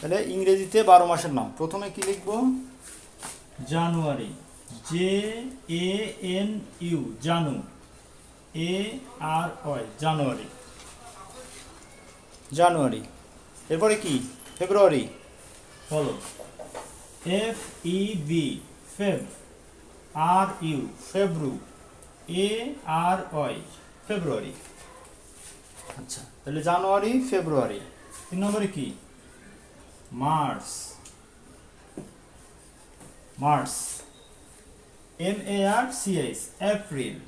তাহলে ইংরেজিতে বারো মাসের নাম। প্রথমে কি লিখব? January. J A N U Janu. A R Y January. January. এরপরে কি? ফেব্রুয়ারি। বলো F E B Feb. R U Febru. A R Y February. আচ্ছা তাহলে জানুয়ারি ফেব্রুয়ারি। তিন নম্বরে কি? March March M A R C S April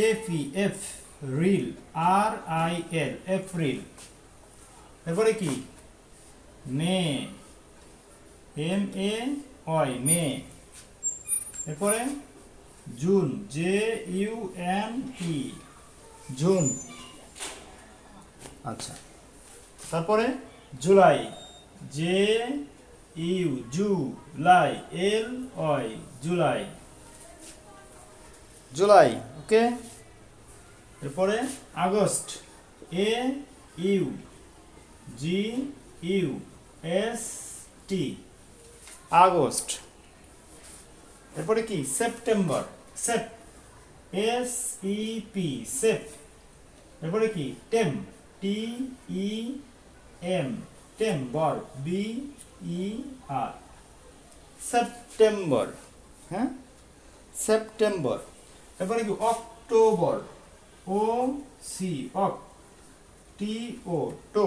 F E F ril R I L April এরপরে কি? May. M A Y May. এরপরে? June J U N E June. আচ্ছা। তারপরে? July. J U July L Y July July okay এরপরে August A U G U S T August. এরপরে কি? September Sep S E P Sep এরপরে কি? Tem T E M tem ber B E R September হ্যাঁ September এরপরে কি October O C Oc T O to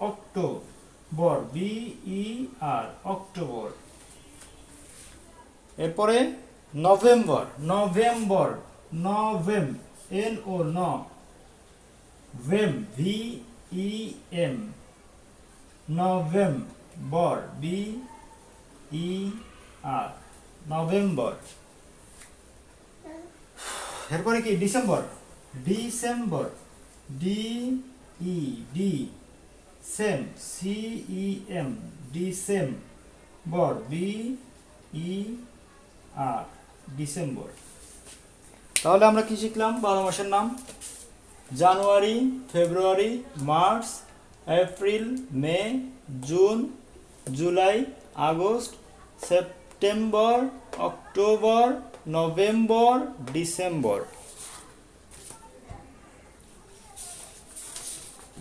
October B E R October এরপরে November November Novem N O no vem V E M November B E R November এরপরে কি? December December D E D cem C E M Decem ber B E আর December তাহলে আমরা কি শিখলাম? বারো মাসের নাম। January, February, March April, May, June, July, August, September, October, November, December.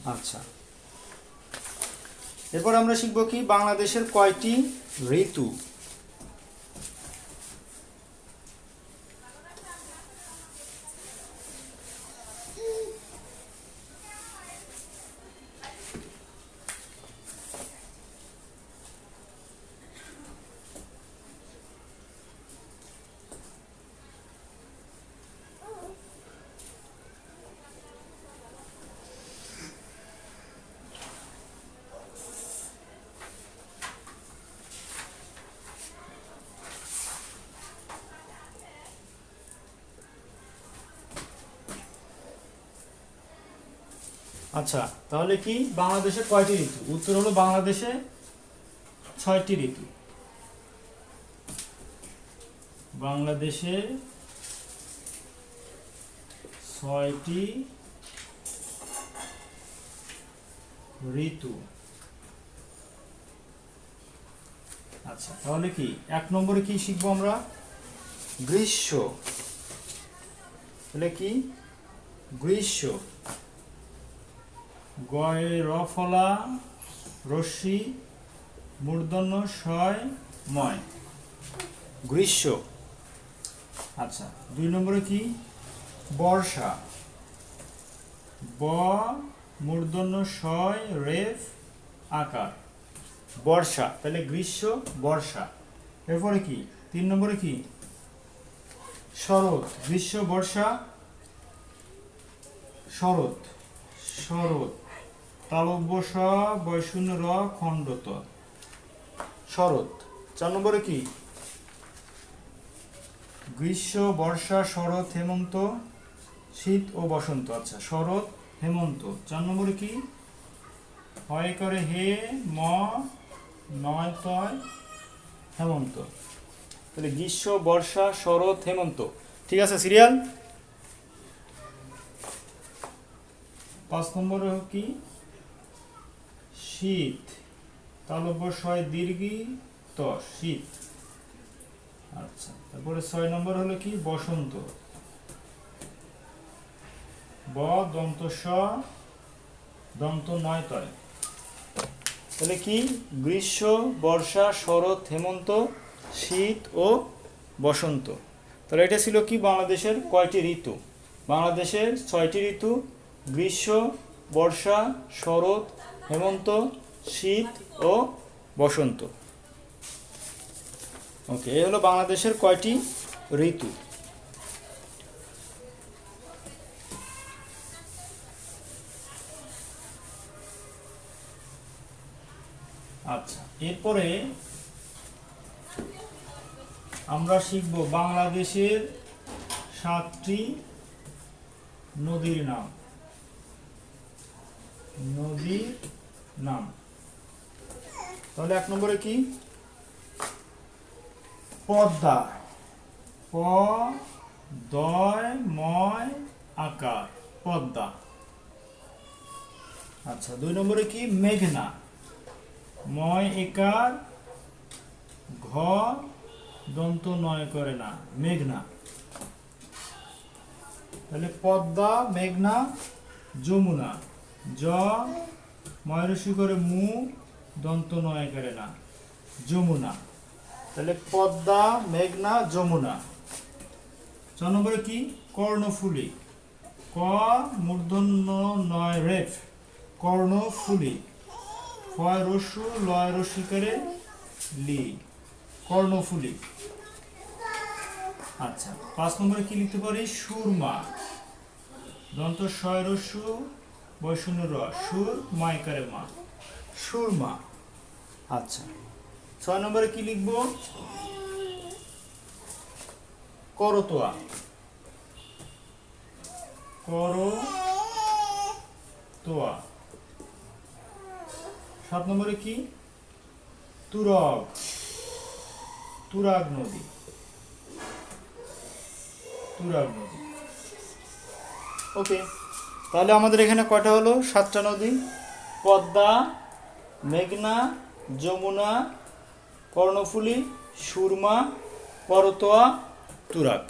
আচ্ছা। এরপর আমরা শিখব কি বাংলাদেশের কয়টি ঋতু? আচ্ছা তাহলে কি বাংলাদেশে কয়টি ঋতু? উত্তর হলো বাংলাদেশে ছয়টি ঋতু। বাংলাদেশে ছয়টি ঋতু। আচ্ছা তাহলে কি এক নম্বরে কি শিখব আমরা? গ্রীষ্ম। তাহলে কি? গ্রীষ্ম। গয় রফলা রশ্মি মূর্ধন্য শয় ময়। গ্রীষ্ম। আচ্ছা দুই নম্বরে কি? বর্ষা। ব মূর্ধন্য শয় রেফ আকার। বর্ষা তাহলে গ্রীষ্ম বর্ষা। এরপরে কি? তিন নম্বরে কি? শরৎ। গ্রীষ্ম বর্ষা শরৎ। শরৎ। তালব্য স বৈশূন্য র খণ্ডত। শরৎ চার নম্বরে কি? গ্রীষ্ম বর্ষা শরৎ হেমন্ত শীত ও বসন্ত। আচ্ছা শরৎ হেমন্ত চার নম্বরে কি? হয় করে হে ম নয় তয় হেমন্ত। তাহলে গ্রীষ্ম বর্ষা শরৎ হেমন্ত। ঠিক আছে সিরিয়াল? পাঁচ নম্বরে কি? শীত। তালব্য ছয় দীর্ঘি ত শীত। আচ্ছা তারপরে ছয় নম্বর হলো কি? বসন্ত। ব দন্ত স দন্ত নয় তয় তাহলে কি? গ্রীষ্ম, বর্ষা, শরৎ, হেমন্ত, শীত ও বসন্ত। তাহলে এটা ছিল কি? বাংলাদেশের কয়টি ঋতু? বাংলাদেশের ছয়টি ঋতু, গ্রীষ্ম, বর্ষা, শরৎ হেমন্ত, শীত ও বসন্ত। ওকে এই হলো বাংলাদেশের কয়টি ঋতু? আচ্ছা এরপরে আমরা শিখব বাংলাদেশের সাতটি নদীর নাম। নদীর নাম। তাহলে এক নম্বরে কি? পদ্মা। প দয় ময় আকার, পদ্মা। আচ্ছা দুই নম্বরে কি? মেঘনা। ময় একার ঘ দন্ত নয় করে না, মেঘনা। তাহলে পদ্মা, মেঘনা, যমুনা। জ ময়ূরসী করে মু দন্ত নয় করে না, যমুনা। তাহলে পদ্মা, মেঘনা, যমুনা। ছ নম্বরে কি? কর্ণফুলী। ক, মূর্ধন্য নয় রেফ, কর্ণফুলি। ফয় রস্যু লয় রস্যি করে লি, কর্ণফুলী। আচ্ছা পাঁচ নম্বরে কি লিখতে পারি? সুরমা। দন্ত ছয় রস্যু বৈষণ্য র সুর মাইকারে মা। সুরমা আচ্ছা। ছয় নম্বরে কি লিখব? করতোয়া। করতোয়া। সাত নম্বরে কি? তুরগ। তুরাগ নদী। তুরাগ নদী। ওকে। তাহলে আমাদের এখানে কয়টা হলো? সাতটা নদী, পদ্মা, মেঘনা, যমুনা, কর্ণফুলি, সুরমা করতোয়া তুরাক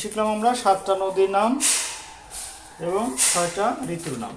শিখলাম আমরা সাতটা নদীর নাম এবং ছয়টা ঋতুর নাম।